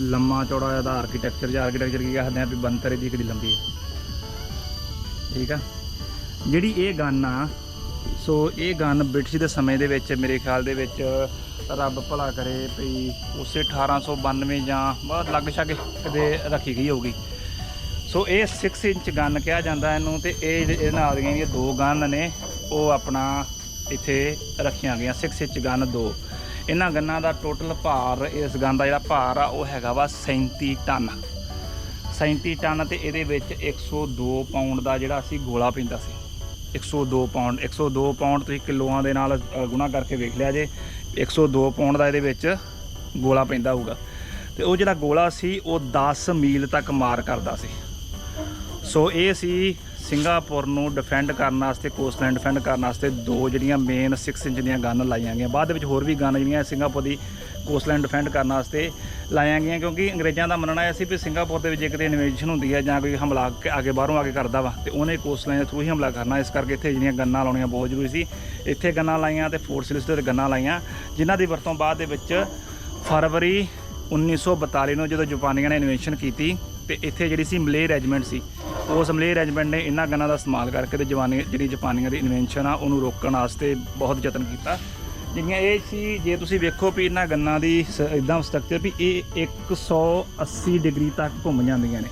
ਲੰਮਾ ਚੌੜਾ ਇਹਦਾ ਆਰਕੀਟੈਕਚਰ ਜਾਂ ਆਰਕੀਟੈਕਚਰ ਕੀ ਕਹਿੰਦੇ ਆ ਵੀ ਬੰਤਰੇ ਦੀ ਕਿਹੜੀ ਲੰਬੀ ਹੈ। ਠੀਕ ਆ? ਜਿਹੜੀ ਇਹ ਗਨ ਆ, ਸੋ ਇਹ ਗਨ ਬ੍ਰਿਟਿਸ਼ ਦੇ ਸਮੇਂ ਦੇ ਵਿੱਚ ਮੇਰੇ ਖਿਆਲ ਦੇ ਵਿੱਚ ਰੱਬ ਭਲਾ ਕਰੇ ਵੀ ਉਸੇ 1892 ਜਾਂ ਬਹੁਤ ਲੱਗ ਛਾਗੇ ਕਿਤੇ ਰੱਖੀ ਗਈ ਹੋਊਗੀ। ਸੋ ਇਹ 6 ਇੰਚ ਗਨ ਕਿਹਾ ਜਾਂਦਾ ਇਹਨੂੰ ਤੇ ਇਹ ਜਿਹੜੇ- ਇਹ ਨਾਲ ਦੀਆਂ ਜਿਹੜੀਆਂ ਦੋ ਗਨ ਨੇ, ਉਹ ਆਪਣਾ ਇੱਥੇ ਰੱਖੀਆਂ ਗਈਆਂ। 6 ਇੰਚ ਗਨ ਦੋ। ਇਹਨਾਂ ਗੰਨਾਂ ਦਾ ਟੋਟਲ ਭਾਰ, ਇਸ ਗੰਨ ਦਾ ਜਿਹੜਾ ਭਾਰ ਆ, ਉਹ ਹੈਗਾ ਵਾ 37 ਟਨ। 37 ਟਨ ਤੇ ਇਹਦੇ ਵਿੱਚ 102 ਪਾਉਂਡ ਦਾ ਜਿਹੜਾ ਸੀ ਗੋਲਾ ਪੈਂਦਾ ਸੀ। 102 ਪਾਉਂਡ 102 ਪਾਉਂਡ ਤੁਸੀਂ ਕਿਲੋਆਂ ਦੇ ਨਾਲ ਗੁਣਾ ਕਰਕੇ ਵੇਖ ਲਿਆ ਜੇ 102 ਪਾਉਂਡ ਦਾ ਇਹਦੇ ਵਿੱਚ ਗੋਲਾ ਪੈਂਦਾ ਹੋਊਗਾ। ਤੇ ਉਹ ਜਿਹੜਾ ਗੋਲਾ ਸੀ, ਉਹ 10 ਮੀਲ ਤੱਕ ਮਾਰ ਕਰਦਾ ਸੀ। ਸੋ ਇਹ ਸੀ ਸਿੰਗਾਪੁਰ ਨੂੰ ਡਿਫੈਂਡ ਕਰਨ ਵਾਸਤੇ ਕੋਸਟਲਾਈਨ ਡਿਫੈਂਡ ਕਰਨ ਵਾਸਤੇ ਦੋ ਜਿਹੜੀਆਂ ਮੇਨ 6 ਇੰਚ ਦੀਆਂ ਗਨ ਲਾਈਆਂ ਗਈਆਂ। ਬਾਅਦ ਦੇ ਵਿੱਚ ਹੋਰ ਵੀ ਗਨ ਜਿਹੜੀਆਂ ਸਿੰਗਾਪੁਰ ਦੀ ਕੋਸਟਲਾਈਨ ਡਿਫੈਂਡ ਕਰਨ ਵਾਸਤੇ ਲਾਈਆਂ ਗਈਆਂ, ਕਿਉਂਕਿ ਅੰਗਰੇਜ਼ਾਂ ਦਾ ਮੰਨਣਾ ਇਹ ਸੀ ਵੀ ਸਿੰਗਾਪੁਰ ਦੇ ਵਿੱਚ ਜੇ ਕਿਤੇ ਇਨਵੇਸ਼ਨ ਹੁੰਦੀ ਹੈ ਜਾਂ ਕੋਈ ਹਮਲਾ ਆ ਕੇ- ਬਾਹਰੋਂ ਆ ਕੇ ਕਰਦਾ ਵਾ, ਤੇ ਉਹਨੇ ਕੋਸਟਲਾਈਨ ਦੇ ਥਰੂ ਹੀ ਹਮਲਾ ਕਰਨਾ। ਇਸ ਕਰਕੇ ਇੱਥੇ ਜਿਹੜੀਆਂ ਗੰਨਾਂ ਲਾਉਣੀਆਂ ਬਹੁਤ ਜ਼ਰੂਰੀ ਸੀ। ਇੱਥੇ ਗੰਨਾਂ ਲਾਈਆਂ ਤੇ ਫੋਰਟ ਸਿਲਿਸਟਰ ਤੇ ਗੰਨਾਂ ਲਾਈਆਂ, ਜਿਨ੍ਹਾਂ ਦੀ ਵਰਤੋਂ ਬਾਅਦ ਦੇ ਵਿੱਚ ਫਰਵਰੀ 1942 ਨੂੰ ਜਦੋਂ ਜਾਪਾਨੀਆਂ ਨੇ ਇਨਵੈਂਸ਼ਨ ਕੀਤੀ, ਤੇ ਇੱਥੇ ਜਿਹੜੀ ਸੀ ਮਲੇ ਰੈਜੀਮੈਂਟ ਸੀ ਉਸ ਮਲੇ ਰੈਜੀਮੈਂਟ ਨੇ ਇਹਨਾਂ ਗੰਨਾਂ ਦਾ ਇਸਤੇਮਾਲ ਕਰਕੇ ਤੇ ਜਵਾਨੀ ਜਿਹੜੀ ਜਪਾਨੀਆਂ ਦੀ ਇਨਵੈਂਸ਼ਨ ਆ, ਉਹਨੂੰ ਰੋਕਣ ਵਾਸਤੇ ਬਹੁਤ ਯਤਨ ਕੀਤਾ। ਜਿਹੜੀਆਂ ਇਹ ਸੀ, ਜੇ ਤੁਸੀਂ ਵੇਖੋ ਵੀ ਇਹਨਾਂ ਗੰਨਾਂ ਦੀ ਇਦਾਂ ਸਟਰਕਚਰ ਵੀ ਇਹ 180 ਡਿਗਰੀ ਤੱਕ ਘੁੰਮ ਜਾਂਦੀਆਂ ਨੇ।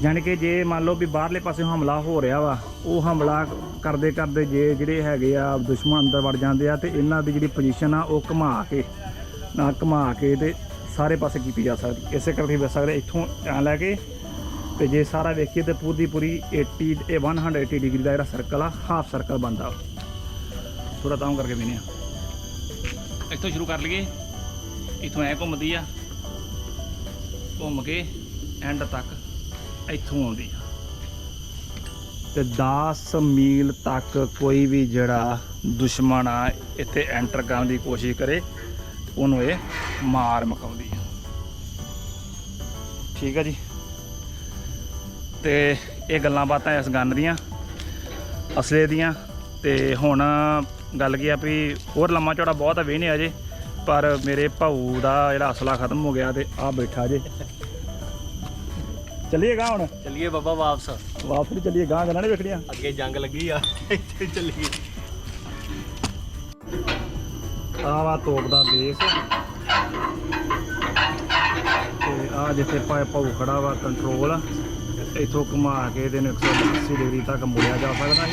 ਜਾਣੀ ਕਿ ਜੇ ਮੰਨ ਲਓ ਵੀ ਬਾਹਰਲੇ ਪਾਸੇ ਹਮਲਾ ਹੋ ਰਿਹਾ ਵਾ, ਉਹ ਹਮਲਾ ਕਰਦੇ ਕਰਦੇ ਜੇ ਜਿਹੜੇ ਹੈਗੇ ਆ, ਦੁਸ਼ਮਣ ਅੰਦਰ ਵੜ ਜਾਂਦੇ ਆ ਤੇ ਇਹਨਾਂ ਦੀ ਜਿਹੜੀ ਪੋਜੀਸ਼ਨ ਆ, ਉਹ ਘੁਮਾ ਕੇ, ਨਾ ਘੁਮਾ ਕੇ ਤੇ ਸਾਰੇ ਪਾਸੇ ਕੀਤੀ ਜਾ ਸਕਦੀ। ਇਸੇ ਕਰਕੇ ਵੇਖ ਸਕਦੇ, ਇੱਥੋਂ ਐਂ ਲੈ ਕੇ ਤੇ ਜੇ ਸਾਰਾ ਵੇਖੀਏ ਤੇ ਪੂਰੀ ਪੂਰੀ 80 ਇਹ 180 ਡਿਗਰੀ ਦਾ ਜਿਹੜਾ ਸਰਕਲ ਆ ਹਾਫ ਸਰਕਲ ਬਣਦਾ ਥੋੜਾ ਤਾਂ ਕਰਕੇ ਵੀ ਨਹੀਂ ਇੱਥੋਂ ਸ਼ੁਰੂ ਕਰ ਲਈਏ। ਇੱਥੋਂ ਐ ਘੁੰਮਦੀ ਆ। ਘੁੰਮ ਕੇ ਐਂਡ ਤੱਕ ਇੱਥੋਂ ਆਉਂਦੀ ਆ। ਤੇ 10 ਮੀਲ ਤੱਕ ਕੋਈ ਵੀ ਜਿਹੜਾ ਦੁਸ਼ਮਣ ਆ ਇੱਥੇ ਐਂਟਰ ਕਰਨ ਦੀ ਕੋਸ਼ਿਸ਼ ਕਰੇ ਉਹਨੂੰ ਇਹ ਮਾਰ ਮਕਾਉਂਦੀ ਆ। ਠੀਕ ਆ ਜੀ? ਤੇ ਇਹ ਗੱਲਾਂ ਬਾਤਾਂ ਇਸ ਗੰਨ ਦੀਆਂ ਅਸਲੇ ਦੀਆਂ ਤੇ ਹੁਣ ਗੱਲ ਕੀ ਆ ਵੀ ਹੋਰ ਲੰਮਾ ਚੌੜਾ ਬਹੁਤ ਆ ਵੀ ਨਹੀਂ ਅਜੇ ਪਰ ਮੇਰੇ ਭਾਊ ਦਾ ਜਿਹੜਾ ਅਸਲਾ ਖਤਮ ਹੋ ਗਿਆ ਤੇ ਆ ਬੈਠਾ ਜੇ। ਚੱਲੀਏਗਾ ਹੁਣ? ਚੱਲੀਏ ਬਾਬਾ ਵਾਪਸ। ਵਾਪਸ ਨਹੀਂ ਚੱਲੀਏ ਗਾਂ ਗੱਲਾਂ ਨਹੀਂ ਵੇਖਣੀਆਂ? ਅੱਗੇ ਜੰਗ ਲੱਗੀ ਆ ਇੱਥੇ ਚੱਲੀਏ। ਆਹ ਵਾ ਤੋਪ ਦਾ ਬੇਸ ਤੇ ਆ ਜਿੱਥੇ ਪਾ ਭਾਊ ਖੜਾ ਵਾ ਕੰਟਰੋਲ ਇੱਥੋਂ ਘੁਮਾ ਕੇ ਇਹਦੇ ਤੇ 180 ਡਿਗਰੀ ਤੱਕ ਮੋੜਿਆ ਜਾ ਸਕਦਾ ਸੀ।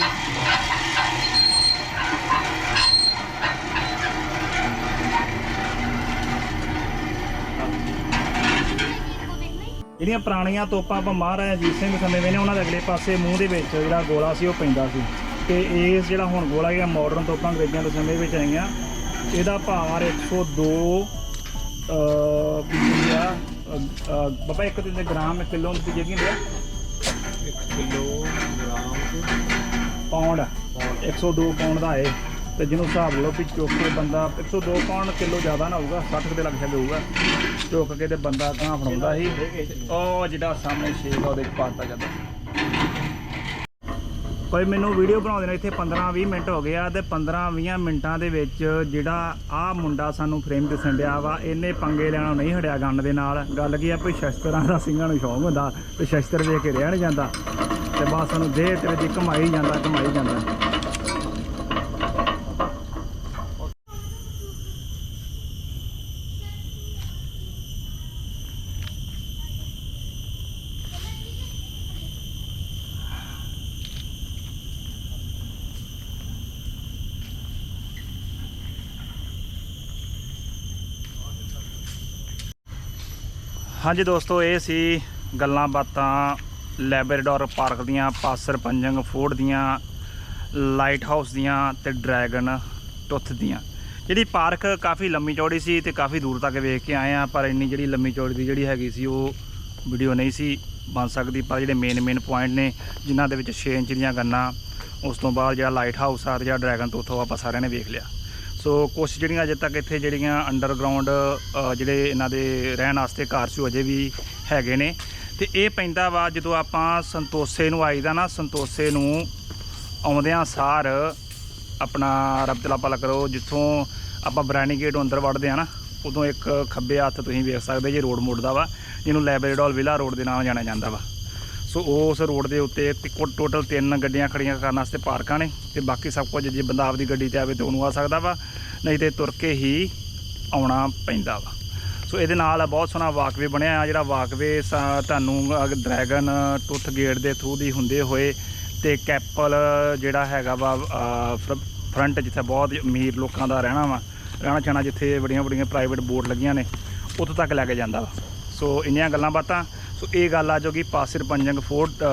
ਜਿਹੜੀਆਂ ਪੁਰਾਣੀਆਂ ਤੋਪਾਂ ਆਪਾਂ ਮਹਾਰਾਜਾ ਅਜੀਤ ਸਿੰਘ ਸਮੇਂ ਵੇ ਉਹਨਾਂ ਦੇ ਅਗਲੇ ਪਾਸੇ ਮੂੰਹ ਦੇ ਵਿੱਚ ਜਿਹੜਾ ਗੋਲਾ ਸੀ ਉਹ ਪੈਂਦਾ ਸੀ। ਤੇ ਇਸ ਜਿਹੜਾ ਹੁਣ ਗੋਲਾ ਜਿਹੜਾ ਮਾਡਰਨ ਤੋਪਾਂ ਅੰਗਰੇਜ਼ਾਂ ਦੇ ਸਮੇਂ ਵਿੱਚ ਆਈਆਂ, ਇਹਦਾ ਭਾਰ 102 ਅ ਆ ਬਾਬਾ ਇੱਕ ਤੇ ਗ੍ਰਾਮ ਕਿਲੋ ਦੀ ਜਗ੍ਹਾ ਹੁੰਦੀ ਆ 1 ਕਿਲੋ ਗ੍ਰਾਮ ਪਾਉਂਡ 102 ਪਾਉਂਡ ਦਾ ਹੈ ਤੇ ਜਿਹਨੂੰ ਹਿਸਾਬ ਲਓ ਵੀ ਚੁੱਕ ਕੇ ਬੰਦਾ 102 ਪਾਉਂਡ ਕਿਲੋ ਜ਼ਿਆਦਾ ਨਾ ਹੋਊਗਾ 60 ਦੇ ਲੱਗ ਸ਼ਾਇਦ ਹੋਊਗਾ। ਚੁੱਕ ਕੇ ਤੇ ਬੰਦਾ ਗਾਂ ਫੜਾਉਂਦਾ ਸੀ। ਉਹ ਜਿਹੜਾ ਸਾਹਮਣੇ ਛੇਕ ਆ ਉਹਦੇ ਪਾਤਾ ਜਾਂਦਾ। ਕੋਈ ਮੈਨੂੰ ਵੀਡੀਓ ਬਣਾਉਂਦੇ ਨੇ ਇੱਥੇ 15-20 ਮਿੰਟ ਹੋ ਗਏ ਆ ਤੇ 15-20 ਮਿੰਟਾਂ ਦੇ ਵਿੱਚ ਜਿਹੜਾ ਆ ਮੁੰਡਾ ਸਾਨੂੰ ਫਰੇਮ ਦਿਸਣ ਡਿਆ ਵਾ ਇਹਨੇ ਪੰਗੇ ਲੈਣਾ ਨਹੀਂ ਹਟਿਆ ਗੰਨ ਦੇ ਨਾਲ। ਗੱਲ ਕੀ ਆ ਵੀ ਸ਼ਸਤਰਾਂ ਦਾ ਸਿੰਘਾਂ ਨੂੰ ਸ਼ੌਂਕ ਹੁੰਦਾ ਤੇ ਸ਼ਸਤਰ ਵੇਖ ਕੇ ਰਹਿ ਨਹੀਂ ਜਾਂਦਾ ਤੇ ਬਸ ਸਾਨੂੰ ਦੇਹ ਤੇ ਵਿੱਚ ਕਮਾਈ ਜਾਂਦਾ ਕਮਾਈ ਜਾਂਦਾ। ਹਾਂਜੀ ਦੋਸਤੋ, ਇਹ ਸੀ ਗੱਲਾਂ ਬਾਤਾਂ ਲੈਬਰਾਡੋਰ ਪਾਰਕ ਦੀਆਂ, ਪਾਸਰ ਪੰਜੰਗ ਫੋਰਡ ਦੀਆਂ, ਲਾਈਟ ਹਾਊਸ ਦੀਆਂ ਤੇ ਡਰੈਗਨ ਟੁੱਥ ਦੀਆਂ। ਜਿਹੜੀ ਪਾਰਕ ਕਾਫੀ ਲੰਮੀ ਚੌੜੀ ਸੀ ਤੇ ਕਾਫੀ ਦੂਰ ਤੱਕ ਵੇਖ ਕੇ ਆਏ ਆ ਪਰ ਇੰਨੀ ਜਿਹੜੀ ਲੰਮੀ ਚੌੜੀ ਦੀ ਜਿਹੜੀ ਹੈਗੀ ਸੀ, ਉਹ ਵੀਡੀਓ ਨਹੀਂ ਸੀ ਬਣ ਸਕਦੀ। ਪਰ ਜਿਹੜੇ ਮੇਨ ਮੇਨ ਪੁਆਇੰਟ ਨੇ, ਜਿਨ੍ਹਾਂ ਦੇ ਵਿੱਚ 6 ਇੰਚ ਦੀਆਂ ਗੰਨਾਂ, ਉਸ ਤੋਂ ਬਾਅਦ ਜਿਹੜਾ ਲਾਈਟ ਹਾਊਸ ਆ ਤੇ ਜਿਹੜਾ ਡਰੈਗਨ ਟੁੱਥ ਉਹ ਆਪਾਂ ਸਾਰਿਆਂ ਨੇ ਵੇਖ ਲਿਆ। ਸੋ ਕੁਝ ਜਿਹੜੀਆਂ ਅਜੇ ਤੱਕ ਇੱਥੇ ਜਿਹੜੀਆਂ ਅੰਡਰਗਰਾਉਂਡ ਜਿਹੜੇ ਇਹਨਾਂ ਦੇ ਰਹਿਣ ਵਾਸਤੇ ਕਾਰਸ਼ੂ ਅਜੇ ਵੀ ਹੈਗੇ ਨੇ। ਤੇ ਇਹ ਪੈਂਦਾ ਵਾ, ਜਦੋਂ ਆਪਾਂ ਸੰਤੋਸੇ ਨੂੰ ਆਈਦਾ ਨਾ, ਸੰਤੋਸੇ ਨੂੰ ਆਉਂਦਿਆਂ ਸਾਰ ਆਪਣਾ ਰੱਬ ਤਲਾ ਕਰੋ, ਜਿੱਥੋਂ ਆਪਾਂ ਬਰਾਨੀ ਗੇਟ ਅੰਦਰ ਵੜਦੇ ਆ ਨਾ, ਉਦੋਂ ਇੱਕ ਖੱਬੇ ਹੱਥ ਤੁਸੀਂ ਵੇਖ ਸਕਦੇ ਜੇ ਰੋਡ ਮੁੜਦਾ ਵਾ, ਜਿਹਨੂੰ ਲੈਬਰੇਡੋਲ ਵਿਲਾ ਰੋਡ ਦੇ ਨਾਮ ਜਾਣਿਆ ਜਾਂਦਾ ਵਾ। ਸੋ ਉਸ ਰੋਡ ਦੇ ਉੱਤੇ ਟੋਟਲ ਤਿੰਨ ਗੱਡੀਆਂ ਖੜੀਆਂ ਕਰਨ ਵਾਸਤੇ ਪਾਰਕਾਂ ਨੇ, ਤੇ ਬਾਕੀ ਸਭ ਕੁਝ ਜੇ ਬੰਦਾ ਆਪਦੀ ਗੱਡੀ ਤੇ ਆਵੇ ਤੇ ਉਹਨੂੰ ਆ ਸਕਦਾ ਵਾ। ਨਹੀਂ ਤੇ ਤੁਰ ਕੇ ਹੀ ਆਉਣਾ ਪੈਂਦਾ ਵਾ। ਸੋ ਇਹਦੇ ਨਾਲ ਬਹੁਤ ਸੋਹਣਾ ਵਾਕਵੇ ਬਣਿਆ ਆ, ਜਿਹੜਾ ਵਾਕਵੇ ਤੁਹਾਨੂੰ ਡਰੈਗਨ ਟੁੱਥ ਗੇਟ ਦੇ ਥਰੂ ਦੀ ਹੁੰਦੇ ਹੋਏ ਤੇ ਕੈਪਲ ਜਿਹੜਾ ਹੈਗਾ ਵਾ ਫਰੰਟ ਜਿੱਥੇ ਬਹੁਤ ਅਮੀਰ ਲੋਕਾਂ ਦਾ ਰਹਿਣਾ ਵਾ, ਰਹਿਣਾ ਚਾਹਣਾ ਜਿੱਥੇ ਬੜੀਆਂ ਬੜੀਆਂ ਪ੍ਰਾਈਵੇਟ ਬੋਟ ਲੱਗੀਆਂ ਨੇ, ਉੱਥੋਂ ਤੱਕ ਲੈ ਕੇ ਜਾਂਦਾ ਵਾ। ਸੋ ਇੰਨੀਆਂ ਗੱਲਾਂ ਬਾਤਾਂ, ਸੋ ਇਹ ਗੱਲ ਆ ਜੋ ਕਿ ਪਾਸਿਰ ਪੰਜੰਗ ਫੋਰਟ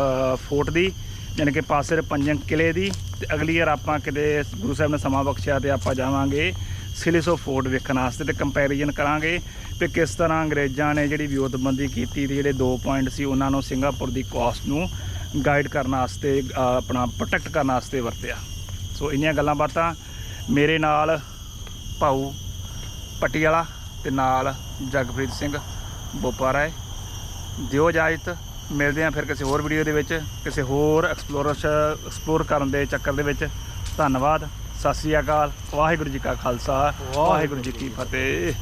ਫੋਰਟ ਦੀ ਯਾਨੀ ਕਿ ਪਾਸਿਰ ਪੰਜੰਗ ਕਿਲੇ ਦੀ ਤੇ ਅਗਲੀ ਵਾਰ ਆਪਾਂ ਕਿਤੇ ਗੁਰੂ ਸਾਹਿਬ ਨੇ ਸਮਾਂ ਬਖਸ਼ਿਆ ਤੇ ਆਪਾਂ ਜਾਵਾਂਗੇ ਸਿਲਿਸੋ ਫੋਰਟ ਵੇਖਣ ਵਾਸਤੇ ਤੇ ਕੰਪੈਰੀਜ਼ਨ ਕਰਾਂਗੇ ਕਿ ਕਿਸ ਤਰ੍ਹਾਂ ਅੰਗਰੇਜ਼ਾਂ ਨੇ ਜਿਹੜੀ ਵਿਉਂਤਬੰਦੀ ਕੀਤੀ ਤੇ ਜਿਹੜੇ ਦੋ ਪੁਆਇੰਟ ਸੀ ਉਹਨਾਂ ਨੂੰ ਸਿੰਗਾਪੁਰ ਦੀ ਕੋਸਟ ਨੂੰ ਗਾਈਡ ਕਰਨ ਵਾਸਤੇ ਆਪਣਾ ਪ੍ਰੋਟੈਕਟ ਕਰਨ ਵਾਸਤੇ ਵਰਤਿਆ। ਸੋ ਇੰਨੀਆਂ ਗੱਲਾਂ ਬਾਤਾਂ। ਮੇਰੇ ਨਾਲ ਭਾਊ ਪਟਿਆਲਾ ਤੇ ਨਾਲ ਜਗਪ੍ਰੀਤ ਸਿੰਘ ਬੋਪਾਰਾ ਹੈ ਦਿਓ ਇਜਾਜ਼ਤ। ਮਿਲਦੇ ਹਾਂ ਫਿਰ ਕਿਸੇ ਹੋਰ ਵੀਡੀਓ ਦੇ ਵਿੱਚ, ਕਿਸੇ ਹੋਰ ਐਕਸਪਲੋਰਰ ਐਕਸਪਲੋਰ ਕਰਨ ਦੇ ਚੱਕਰ ਦੇ ਵਿੱਚ। ਧੰਨਵਾਦ, ਸਤਿ ਸ੍ਰੀ ਅਕਾਲ, ਵਾਹਿਗੁਰੂ ਜੀ ਕਾ ਖਾਲਸਾ, ਵਾਹਿਗੁਰੂ ਜੀ ਕੀ ਫਤਿਹ।